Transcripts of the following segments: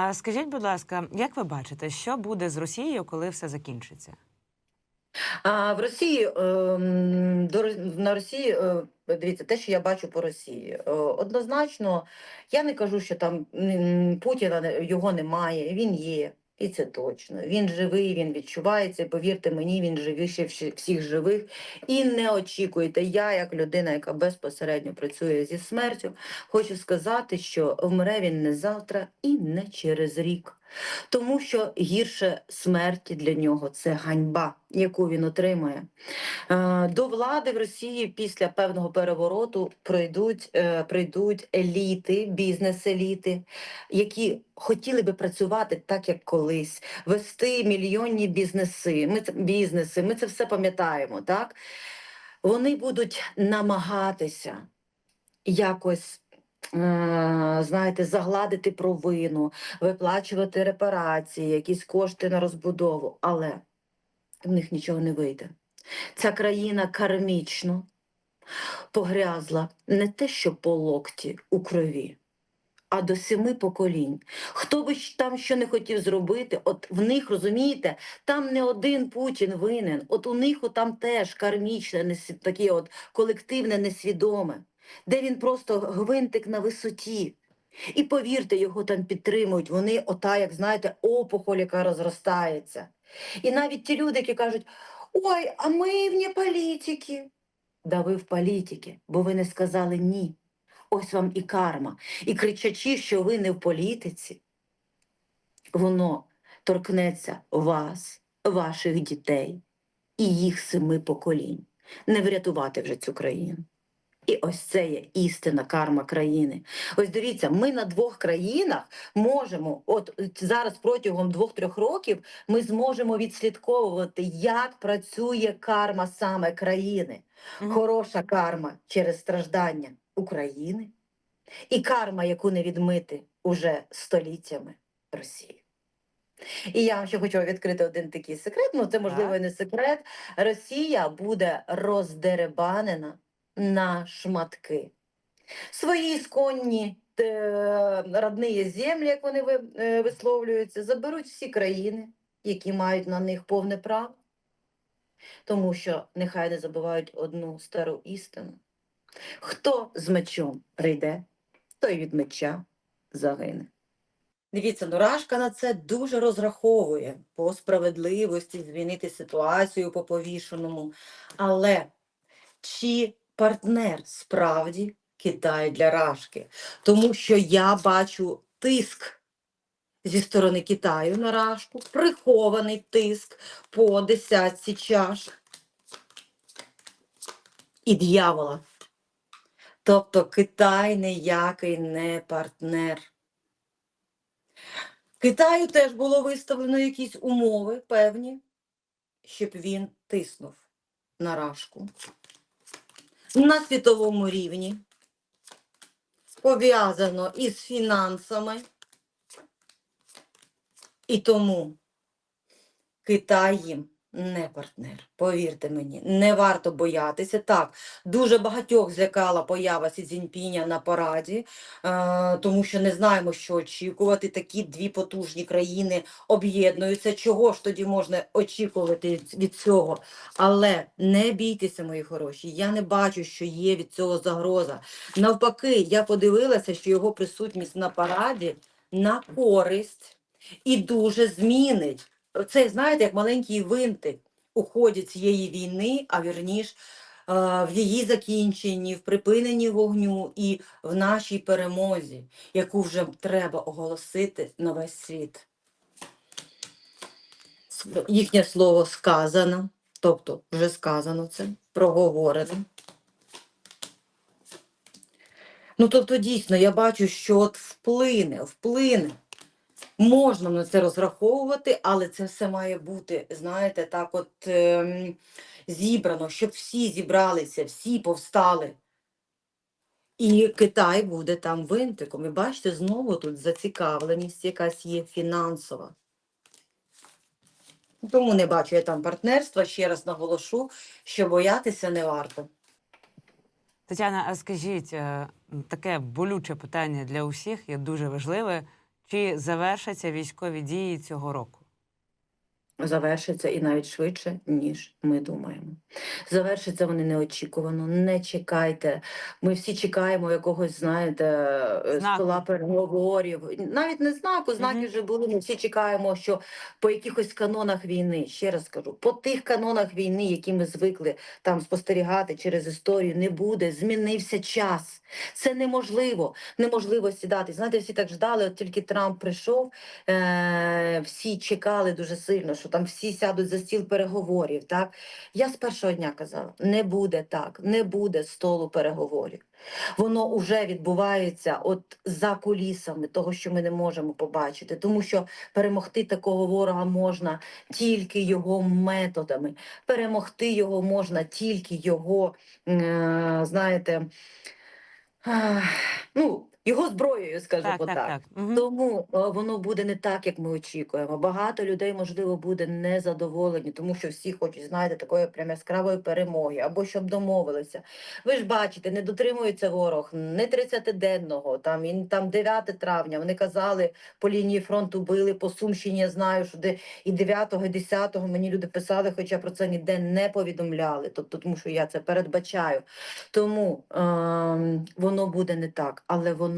А скажіть, будь ласка, як ви бачите, що буде з Росією, коли все закінчиться? А в Росії ем, на Росії е, дивіться, те, що я бачу по Росії, е, однозначно, я не кажу, що там Путіна його немає. Він є, і це точно. Він живий, він відчувається. І повірте мені, він живіше всі- всіх живих. І не очікуйте. Я, як людина, яка безпосередньо працює зі смертю, хочу сказати, що вмре він не завтра і не через рік. Тому що гірше смерті для нього це ганьба, яку він отримує. Е, До влади в Росії після певного перевороту прийдуть, е, прийдуть еліти, бізнес-еліти, які хотіли би працювати так, як колись, вести мільйонні бізнеси. Ми це бізнеси, ми це все пам'ятаємо. Так вони будуть намагатися якось. Е, Знаєте, загладити провину, виплачувати репарації, якісь кошти на розбудову, але в них нічого не вийде. Ця країна кармічно погрязла не те, що по локті у крові, а до семи поколінь. Хто би там що не хотів зробити, от в них, розумієте, там не один Путін винен, от у них там теж кармічне, таке от колективне несвідоме, де він просто гвинтик на висоті. І повірте, його там підтримують. Вони, ота, як знаєте, опухоль, яка розростається. І навіть ті люди, які кажуть, ой, а ми вне політики. Да ви в політики, бо ви не сказали ні. Ось вам і карма. І кричачи, що ви не в політиці, воно торкнеться вас, ваших дітей і їх семи поколінь. Не врятувати вже цю країну. І ось це є істина карма країни. Ось дивіться, ми на двох країнах можемо, от зараз протягом двох-трьох років, ми зможемо відслідковувати, як працює карма саме країни. Мгм. Хороша карма через страждання України і карма, яку не відмити уже століттями Росії. І я вам ще хочу відкрити один такий секрет. Ну, це можливо і не секрет. Росія буде роздеребанена на шматки. Свої ісконні е, родні землі, як вони е, висловлюються, заберуть всі країни, які мають на них повне право. Тому що нехай не забувають одну стару істину. Хто з мечом прийде, той від меча загине. Дивіться, Нурашка на це дуже розраховує по справедливості змінити ситуацію по повішеному. Але чи партнер справді Китай для Рашки? Тому що я бачу тиск зі сторони Китаю на Рашку, прихований тиск по десятці чаш і дьявола. Тобто Китай ніякий не партнер. Китаю теж було виставлено якісь умови певні, щоб він тиснув на Рашку. На світовому рівні пов'язано із фінансами. І тому Китай їм не партнер. Повірте мені, не варто боятися. Так, дуже багатьох злякала поява Сі Цзіньпіня на параді, е, тому що не знаємо, що очікувати. Такі дві потужні країни об'єднуються. Чого ж тоді можна очікувати від цього? Але не бійтеся, мої хороші. Я не бачу, що є від цього загроза. Навпаки, я подивилася, що його присутність на параді на користь і дуже змінить. Це, знаєте, як маленький винтик у ході цієї війни, а вірніш, в її закінченні, в припиненні вогню і в нашій перемозі, яку вже треба оголосити на весь світ. Їхнє слово сказано, тобто вже сказано це, проговорено. Ну, тобто, дійсно, я бачу, що от вплине, вплине. Можна на це розраховувати, але це все має бути, знаєте, так от ем, зібрано, щоб всі зібралися, всі повстали. І Китай буде там винтиком. І бачите, знову тут зацікавленість якась є фінансова. Тому не бачу я там партнерства. Ще раз наголошу, що боятися не варто. Тетяна, а скажіть, е, таке болюче питання для усіх є дуже важливе. Чи завершаться військові дії цього року? Завершиться і навіть швидше, ніж ми думаємо. Завершиться вони неочікувано. Не чекайте. Ми всі чекаємо якогось, знаєте, е, стола переговорів. Навіть не знаку, знаки Мгм. вже були. Ми всі чекаємо, що по якихось канонах війни, ще раз кажу, по тих канонах війни, які ми звикли там спостерігати через історію, не буде. Змінився час. Це неможливо. Неможливо сідати. Знаєте, всі так ждали, от тільки Трамп прийшов. Е, всі чекали дуже сильно, що там всі сядуть за стіл переговорів. Так я з першого дня казала: не буде так, не буде столу переговорів. Воно вже відбувається от за кулісами того, що ми не можемо побачити, тому що перемогти такого ворога можна тільки його методами. Перемогти його можна тільки його, е, знаєте, ну, його зброєю, скажімо Так, так, так. так. Тому е, воно буде не так, як ми очікуємо. Багато людей, можливо, буде незадоволені, тому що всі хочуть, знаєте, такої прям яскравої перемоги, або щоб домовилися. Ви ж бачите, не дотримується ворог не 30-денного, там і там 9 травня. Вони казали, по лінії фронту били, по Сумщині я знаю, що де і 9-го, і 10-го мені люди писали, хоча про це ніде не повідомляли. Тобто, тому що я це передбачаю. Тому ем, воно буде не так, але воно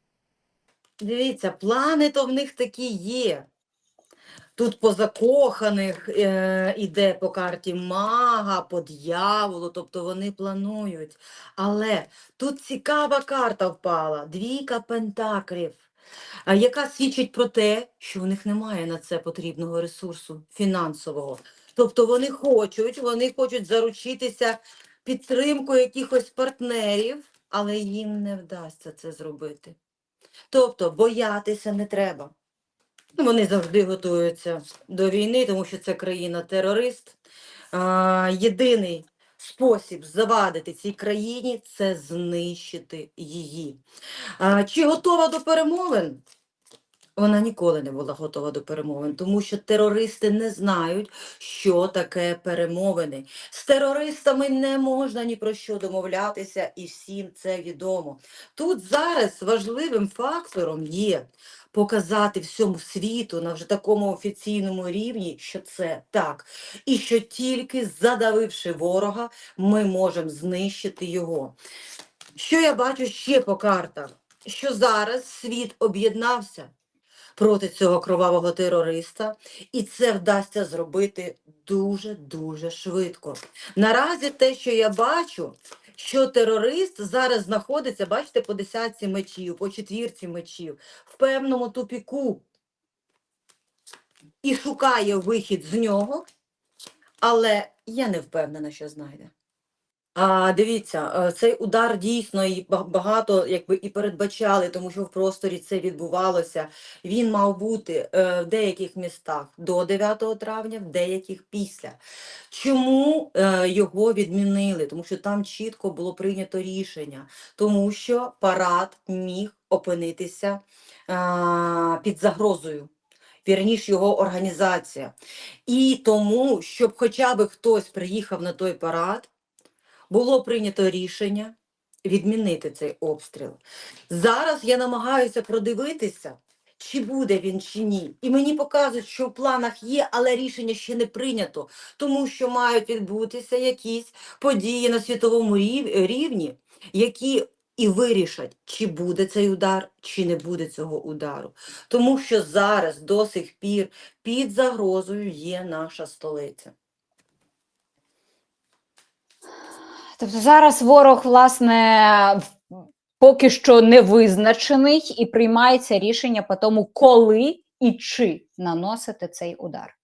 Дивіться, плани то в них такі є. Тут по закоханих е, іде по карті мага, по дьяволу, тобто вони планують. Але тут цікава карта впала, двійка пентаклів, яка свідчить про те, що у них немає на це потрібного ресурсу фінансового. Тобто вони хочуть, вони хочуть заручитися підтримкою якихось партнерів, але їм не вдасться це зробити. Тобто боятися не треба. Ну, Вони завжди готуються до війни, тому що це країна-терорист. Єдиний спосіб завадити цій країні це знищити її. А, чи готова до перемовин? Вона ніколи не була готова до перемовин, тому що терористи не знають, що таке перемовини. З терористами не можна ні про що домовлятися, і всім це відомо. Тут зараз важливим фактором є показати всьому світу на вже такому офіційному рівні, що це так, і що тільки задавивши ворога, ми можемо знищити його. Що я бачу ще по картах? Що зараз світ об'єднався проти цього кровавого терориста, і це вдасться зробити дуже-дуже швидко. Наразі те, що я бачу, що терорист зараз знаходиться, бачите, по десятці мечів, по четвірці мечів, в певному тупіку і шукає вихід з нього, але я не впевнена, що знайде. А, дивіться, е, цей удар дійсно і багато якби і передбачали, тому що в просторі це відбувалося. Він мав бути е, в деяких містах до 9 травня, в деяких після. Чому е, його відмінили? Тому що там чітко було прийнято рішення, тому що парад міг опинитися під загрозою. Вірніше його організація. І тому, щоб хоча б хтось приїхав на той парад, було прийнято рішення відмінити цей обстріл. Зараз я намагаюся продивитися, чи буде він чи ні. І мені показують, що в планах є, але рішення ще не прийнято, тому що мають відбутися якісь події на світовому рівні, які і вирішать, чи буде цей удар, чи не буде цього удару. Тому що зараз до сих пір під загрозою є наша столиця. Тобто зараз ворог, власне, поки що не визначений і приймається рішення по тому, коли і чи наносити цей удар.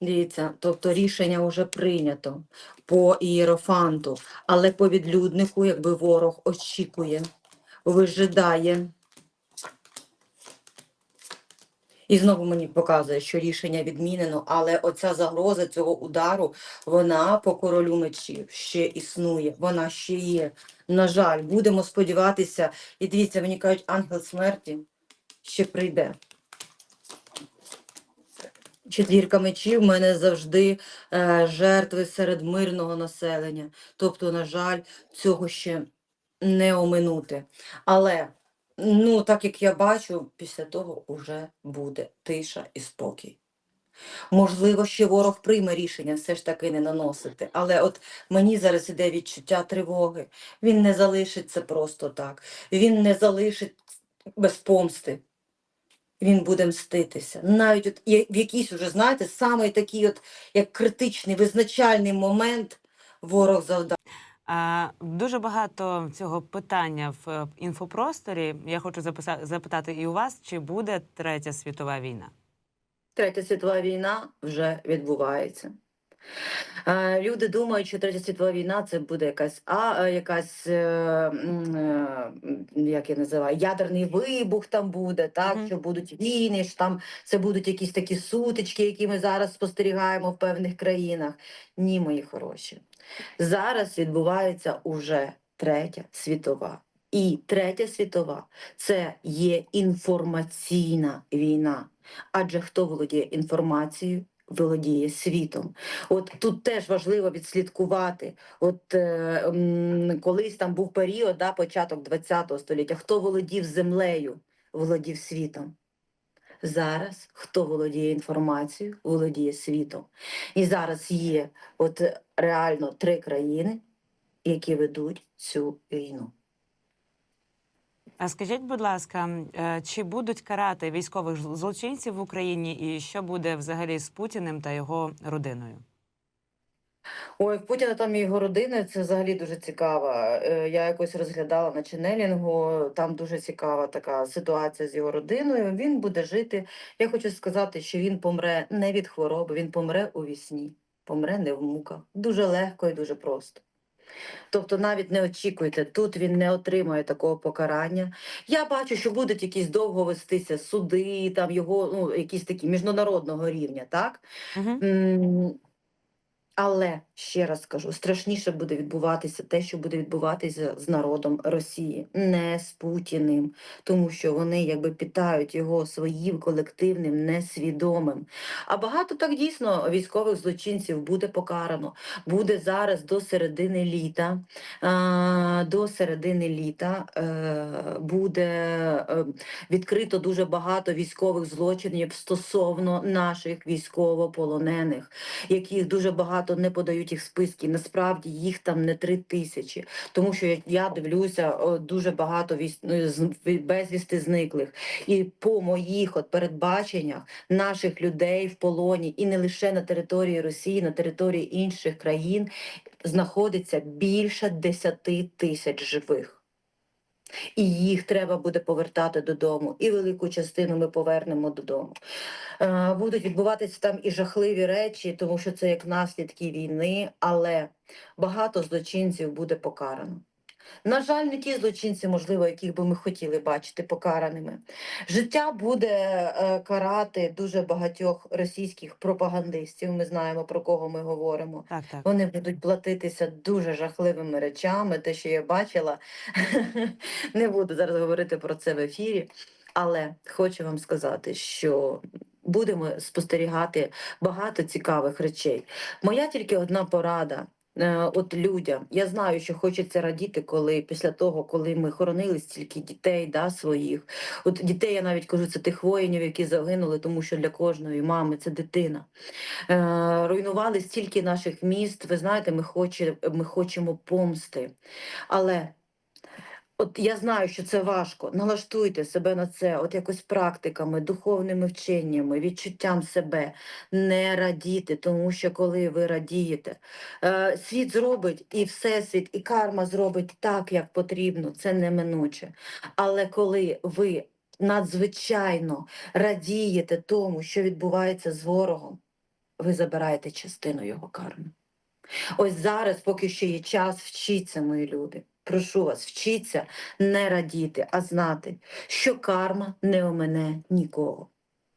Дивіться, тобто рішення вже прийнято по ієрофанту, але по відлюднику, якби ворог очікує, вижидає. І знову мені показує, що рішення відмінено, але оця загроза цього удару, вона по королю мечів ще існує, вона ще є. На жаль, будемо сподіватися, і дивіться, мені кажуть, ангел смерті ще прийде. Четвірка мечів в мене завжди е, жертви серед мирного населення. Тобто, на жаль, цього ще не оминути. Але, ну, так як я бачу, після того вже буде тиша і спокій. Можливо, ще ворог прийме рішення все ж таки не наносити. Але от мені зараз іде відчуття тривоги. Він не залишить це просто так. Він не залишить без помсти він буде мститися. Навіть от в якийсь уже, знаєте, саме такий от, як критичний, визначальний момент ворог завдав. Дуже багато цього питання в е, інфопросторі. Я хочу запитати і у вас, чи буде третя світова війна? Третя світова війна вже відбувається. Люди думають, що третя світова війна це буде якась а е, якась е, як я називаю, ядерний вибух там буде, так Мгм. що будуть війни, що там це будуть якісь такі сутички, які ми зараз спостерігаємо в певних країнах. Ні, мої хороші. Зараз відбувається уже третя світова. І третя світова це є інформаційна війна. Адже хто володіє інформацією, володіє світом. От тут теж важливо відслідкувати. От е, м, колись там був період, да, початок ХХ століття, хто володів землею, володів світом. Зараз хто володіє інформацією, володіє світом. І зараз є от реально три країни, які ведуть цю війну. А скажіть, будь ласка, е, чи будуть карати військових злочинців в Україні, і що буде взагалі з Путіним та його родиною? Ой, в Путіна там і його родина, це взагалі дуже цікаво. Е, Я якось розглядала на ченелінгу, там дуже цікава така ситуація з його родиною. Він буде жити. Я хочу сказати, що він помре не від хвороби, він помре у вісні, помре не в муках. Дуже легко і дуже просто. Тобто навіть не очікуйте, тут він не отримає такого покарання. Я бачу, що будуть якісь довго вестися суди, там його, ну, якісь такі міжнародного рівня, так? Угу. М, Але ще раз кажу, страшніше буде відбуватися те, що буде відбуватися з народом Росії, не з Путіним, тому що вони якби питають його своїм колективним несвідомим. А багато так дійсно військових злочинців буде покарано. Буде зараз до середини літа. До середини літа е, буде е, відкрито дуже багато військових злочинів стосовно наших військовополонених яких дуже багато не подають їх списків. Насправді їх там не три тисячі, тому що я дивлюся, дуже багато віс... ну, безвісти зниклих. І по моїх от передбаченнях наших людей в полоні, і не лише на території Росії, на території інших країн знаходиться більше 10 тисяч живих. І їх треба буде повертати додому, і велику частину ми повернемо додому. Е, Будуть відбуватися там і жахливі речі, тому що це як наслідки війни, але багато злочинців буде покарано. На жаль, не ті злочинці, можливо, яких би ми хотіли бачити покараними. Життя буде е, карати дуже багатьох російських пропагандистів. Ми знаємо про кого ми говоримо. Так, так. Вони будуть платитися дуже жахливими речами. Те, що я бачила, не буду зараз говорити про це в ефірі, але хочу вам сказати, що будемо спостерігати багато цікавих речей. Моя тільки одна порада. Е, от людям. Я знаю, що хочеться радіти, коли після того, коли ми хоронили стільки дітей, да, своїх. От дітей я навіть кажу, це тих воїнів, які загинули, тому що для кожної мами це дитина. Е, руйнували стільки наших міст. Ви знаєте, ми, хоче, ми хочемо помсти. Але От я знаю, що це важко. Налаштуйте себе на це, от якось практиками, духовними вченнями, відчуттям себе, не радіти, тому що коли ви радієте, е, світ зробить і всесвіт, і карма зробить так, як потрібно, це неминуче. Але коли ви надзвичайно радієте тому, що відбувається з ворогом, ви забираєте частину його карми. Ось зараз, поки ще є час, вчіться, мої люди. Прошу вас, вчіться не радіти, а знати, що карма не омине нікого.